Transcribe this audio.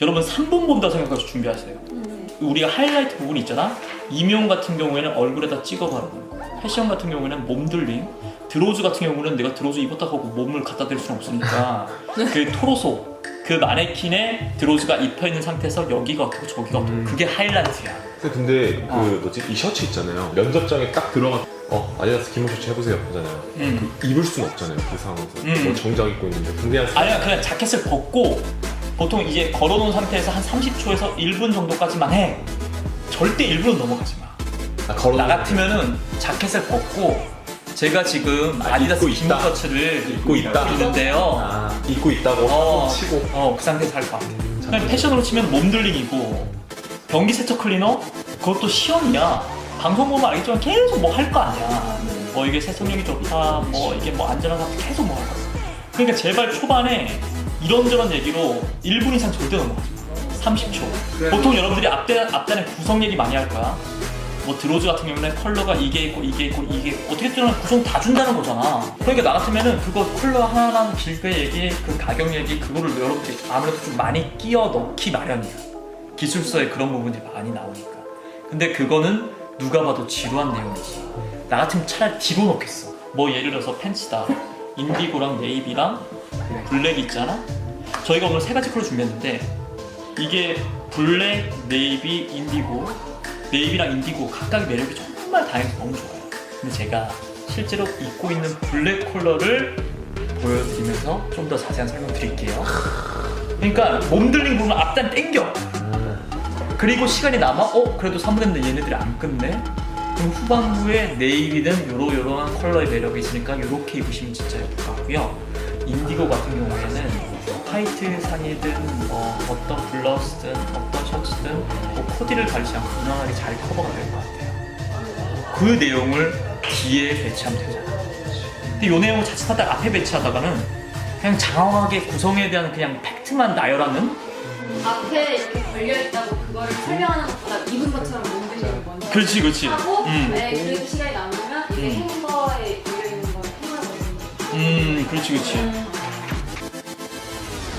여러분 3분 본다 생각해서 준비하세요. 우리가 하이라이트 부분이 있잖아. 이명 같은 경우에는 얼굴에다 찍어 바르는 거. 패션 같은 경우에는 몸들림. 드로즈 같은 경우는 내가 드로즈 입었다 하고 몸을 갖다 댈 수는 없으니까 그 토로소 그 마네킹에 드로즈가 입혀 있는 상태에서 여기가 어떻고 저기가 어떻고 음. 그게 하이라이트야. 근데 그 어. 뭐지 이 셔츠 있잖아요. 면접장에 딱 들어가 어 아디다스 기본 셔츠 해보세요 하잖아요. 음. 입을 수는 없잖아요 그 상황에서. 음. 뭐 정장 입고 있는데 그냥 아니야 그냥 자켓을 벗고 보통 이제 걸어놓은 상태에서 한 30초에서 1분 정도까지만 해. 절대 1분은 넘어가지 마. 아, 걸어 나 같으면은 자켓을 벗고 제가 지금 아, 아디다스 입고 있다. 긴 셔츠를 입고 있다. 있는데요. 아, 입고 있다고 어, 치고 어, 그 상태에서 할것 같아. 그냥 패션으로 치면 몸들링이고 변기 세척 클리너 그것도 시험이야. 방송 보면 알겠지만 계속 뭐 할 거 아니야. 뭐 이게 세척력이 좋다, 뭐 이게 뭐 안전하다 계속 뭐 할 거야. 그러니까 제발 초반에 이런저런 얘기로 1분 이상 절대 넘어가지 마. 30초. 보통 여러분들이 앞대, 앞단에 구성 얘기 많이 할 거야. 뭐 드로즈 같은 경우는 컬러가 이게 있고 이게 있고 이게 있고 어떻게 뜨면 구성 다 준다는 거잖아. 그러니까 나 같으면은 그거 컬러 하나랑 빌드 얘기, 그 가격 얘기 그거를 여러분들이 아무래도 좀 많이 끼워 넣기 마련이야. 기술서에 그런 부분들이 많이 나오니까. 근데 그거는 누가 봐도 지루한 내용이지. 나 같으면 차라리 뒤로 넣겠어. 뭐 예를 들어서 팬츠다. 인디고랑 네이비랑 블랙 있잖아. 저희가 오늘 세 가지 컬러 준비했는데 이게 블랙, 네이비, 인디고 네이비랑 인디고 각각의 매력이 정말 다양해서 너무 좋아요. 근데 제가 실제로 입고 있는 블랙 컬러를 보여드리면서 좀 더 자세한 설명 드릴게요. 그러니까 몸들링 보면 앞단 땡겨. 그리고 시간이 남아 어 그래도 3분 했는데 얘네들이 안 끝내 그럼 후반부에 네이비는 요러 요러한 컬러의 매력이 있으니까 이렇게 입으시면 진짜 예쁠 것 같고요 인디고 같은 경우에는 화이트 상의든 뭐 어떤 블러스든 어떤 셔츠든 뭐 코디를 가리지 않고 무난하게 잘 커버가 될 것 같아요. 그 내용을 뒤에 배치하면 되잖아 근데 이 내용을 자칫하다 앞에 배치하다가는 그냥 장황하게 구성에 대한 그냥 팩트만 나열하는? 앞에 이렇게 걸려있다고 그거를 설명하는 것보다 입은 것처럼 몸들리는 먼저 그렇지 그렇지. 하고 음. 네, 그래도 시간이 남으면 이제 음. 걸 행거를 음, 그렇지, 그렇지. 음.